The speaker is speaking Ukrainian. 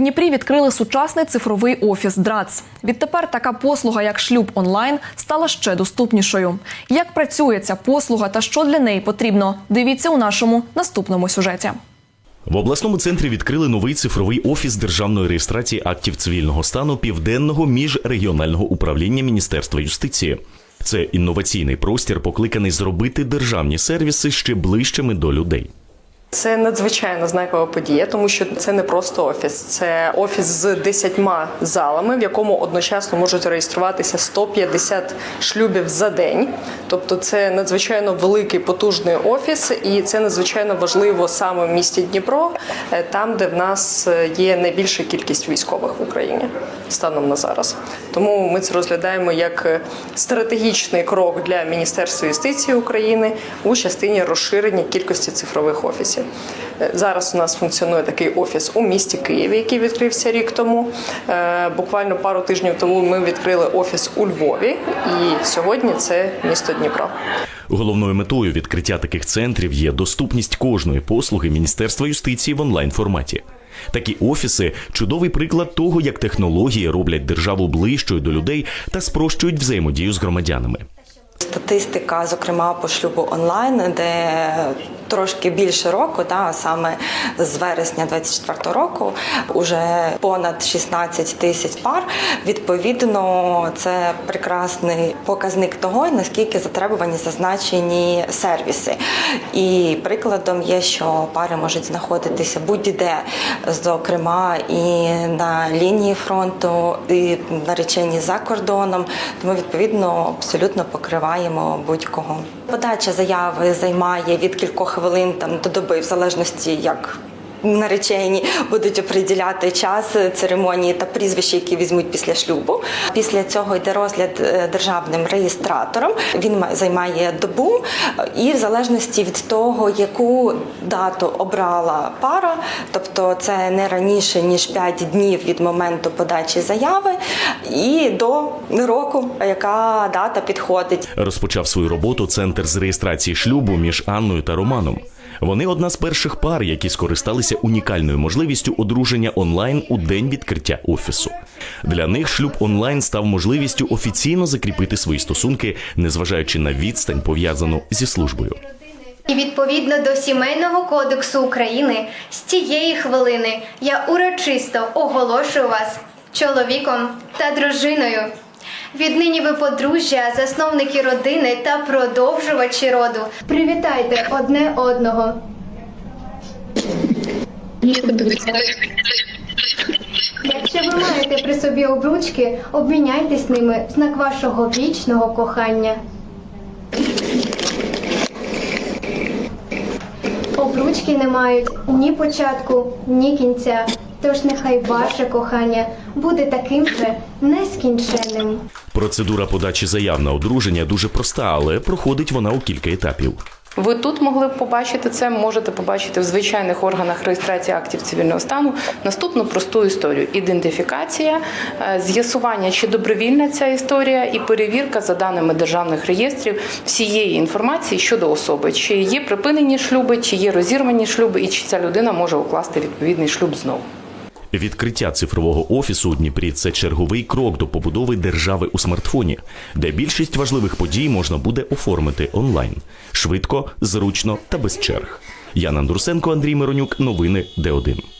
Дніпрі відкрили сучасний цифровий офіс ДРАЦ. Відтепер така послуга, як шлюб онлайн, стала ще доступнішою. Як працює ця послуга та що для неї потрібно? Дивіться у нашому наступному сюжеті. В обласному центрі відкрили новий цифровий офіс державної реєстрації актів цивільного стану південного міжрегіонального управління Міністерства юстиції. Це інноваційний простір, покликаний зробити державні сервіси ще ближчими до людей. Це надзвичайно знакова подія, тому що це не просто офіс, це офіс з десятьма залами, в якому одночасно можуть реєструватися 150 шлюбів за день. Тобто, це надзвичайно великий потужний офіс, і це надзвичайно важливо саме в місті Дніпро, е, там, де в нас е, є найбільша кількість військових в Україні станом на зараз. Тому ми це розглядаємо як е, стратегічний крок для Міністерства юстиції України у частині розширення кількості цифрових офісів. Е, Зараз у нас функціонує такий офіс у місті Києві, який відкрився рік тому. Е, Буквально пару тижнів тому ми відкрили офіс у Львові, і сьогодні це місто Дніпро. Головною метою відкриття таких центрів є доступність кожної послуги Міністерства юстиції в онлайн форматі. Такі офіси чудовий приклад того, як технології роблять державу ближчою до людей та спрощують взаємодію з громадянами. Статистика, зокрема по шлюбу онлайн, де трошки більше року, да, саме з вересня 24 року, уже понад 16 тисяч пар. Відповідно, це прекрасний показник того, наскільки затребувані зазначені сервіси. І прикладом є, що пари можуть знаходитися будь-де, зокрема і на лінії фронту, і наречені за кордоном. Тому відповідно абсолютно покриваємо будь-кого. Подача заяви займає від кількох хвилин там до доби, в залежності як. Наречені будуть оприділяти час церемонії та прізвища, які візьмуть після шлюбу. Після цього йде розгляд е, державним реєстратором. Він займає добу, е, і в залежності від того, яку дату обрала пара, тобто це не раніше ніж 5 днів від моменту подачі заяви, і до року, яка дата підходить. Розпочав свою роботу центр з реєстрації шлюбу між Анною та Романом. Вони одна з перших пар, які скористалися унікальною можливістю одруження онлайн у день відкриття офісу. Для них шлюб онлайн став можливістю офіційно закріпити свої стосунки, незважаючи на відстань, пов'язану зі службою. І відповідно до сімейного кодексу України з цієї хвилини я урочисто оголошую вас чоловіком та дружиною. Віднині ви подружжя, засновники родини та продовжувачі роду. Привітайте одне одного. Якщо ви маєте при собі обручки, обміняйтесь ними в знак вашого вічного кохання. Обручки не мають ні початку, ні кінця. Тож нехай ваше кохання буде таким же нескінченним. Процедура подачі заяв на одруження дуже проста, але проходить вона у кілька етапів. Ви тут могли б побачити це, можете побачити в звичайних органах реєстрації актів цивільного стану наступну просту історію: ідентифікація, е, з'ясування, чи добровільна ця історія, і перевірка за даними державних реєстрів всієї інформації щодо особи, чи є припинені шлюби, чи є розірвані шлюби, і чи ця людина може укласти відповідний шлюб знову. Відкриття цифрового офісу у Дніпрі це черговий крок до побудови держави у смартфоні, де більшість важливих подій можна буде оформити онлайн швидко, зручно та без черг. Ян Андрусенко, Андрій Миронюк, новини Д1.